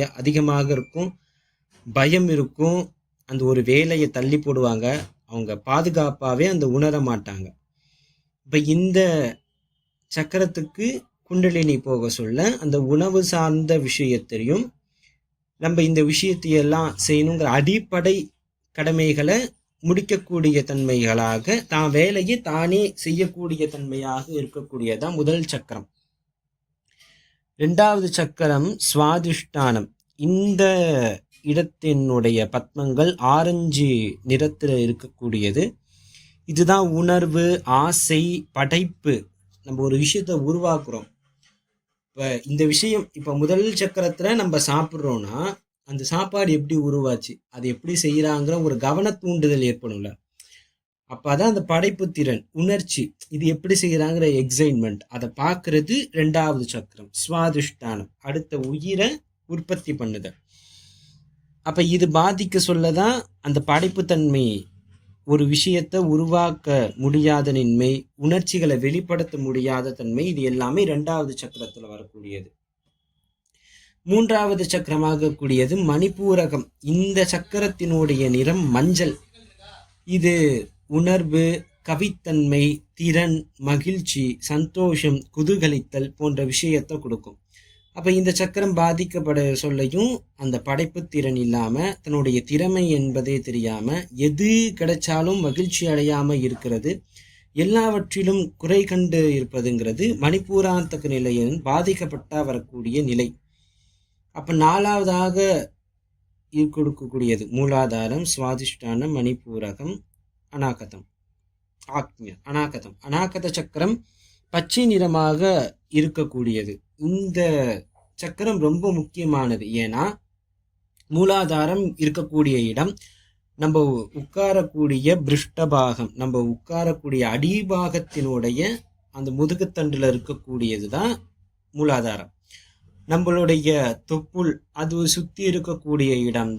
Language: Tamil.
அதிகமாக இருக்கும். பயம் இருக்கும். அந்த ஒரு வேலையை தள்ளி போடுவாங்க. அவங்க பாதுகாப்பாகவே அந்த உணர மாட்டாங்க. இப்போ இந்த சக்கரத்துக்கு குண்டலினி போக சொல்ல அந்த உணவு சார்ந்த விஷயத்தையும் நம்ம இந்த விஷயத்தையெல்லாம் செய்யணுங்கிற அடிப்படை கடமைகளை முடிக்கக்கூடிய தன்மைகளாக தான் வேலையை தானே செய்யக்கூடிய தன்மையாக இருக்கக்கூடியதான் முதல் சக்கரம். ரெண்டாவது சக்கரம் சுவாதிஷ்டானம். இந்த இடத்தினுடைய பத்மங்கள் ஆரஞ்சு நிறத்தில் இருக்கக்கூடியது. இதுதான் உணர்வு ஆசை படைப்பு. நம்ம ஒரு விஷயத்தை உருவாக்குறோம். இப்போ இந்த விஷயம் இப்போ முதல் சக்கரத்தில் நம்ம சாப்பிட்றோன்னா அந்த சாப்பாடு எப்படி உருவாச்சு அது எப்படி செய்கிறாங்கிற ஒரு கவன தூண்டுதல் ஏற்படும்ல. அப்போ அதான் அந்த படைப்பு திறன் உணர்ச்சி இது எப்படி செய்கிறாங்கிற எக்ஸைட்மெண்ட் அதை பார்க்கறது ரெண்டாவது சக்கரம் சுவாதிஷ்டானம் அடுத்த உயிரை உற்பத்தி பண்ணுதல் அப்போ இது பாதிக்க சொல்ல தான் அந்த படைப்புத்தன்மை ஒரு விஷயத்தை உருவாக்க முடியாத நின்மை உணர்ச்சிகளை வெளிப்படுத்த முடியாத தன்மை இது எல்லாமே ரெண்டாவது சக்கரத்தில் வரக்கூடியது. மூன்றாவது சக்கரமாக கூடியது மணிப்பூரகம். இந்த சக்கரத்தினுடைய நிறம் மஞ்சள். இது உணர்வு கவித்தன்மை திறன் மகிழ்ச்சி சந்தோஷம் குதூகலித்தல் போன்ற விஷயத்தை கொடுக்கும். அப்போ இந்த சக்கரம் பாதிக்கப்பட சொல்லையும் அந்த படைப்பு திறன் இல்லாமல் தன்னுடைய திறமை என்பதே தெரியாமல் எது கிடைச்சாலும் மகிழ்ச்சி அடையாமல் இருக்கிறது. எல்லாவற்றிலும் குறை கண்டு இருப்பதுங்கிறது மணிப்பூராந்தக நிலையின் பாதிக்கப்பட்டா வரக்கூடிய நிலை. அப்போ நாலாவதாக கொடுக்கக்கூடியது மூலாதாரம் சுவாதிஷ்டானம் மணிப்பூரகம். அநாகதம். ஆக்ஞ அநாகதம். அநாகத சக்கரம் பச்சை நிறமாக இருக்கக்கூடியது. இந்த சக்கரம் ரொம்ப முக்கியமானது. ஏன்னா மூலாதாரம் இருக்கக்கூடிய இடம் நம்ம உட்காரக்கூடிய பிருஷ்டபாகம் நம்ம உட்காரக்கூடிய அடிபாகத்தினுடைய அந்த முதுகுத்தண்டில் இருக்கக்கூடியது தான் மூலாதாரம். நம்மளுடைய தொப்புள் அது சுற்றி இருக்கக்கூடிய இடம்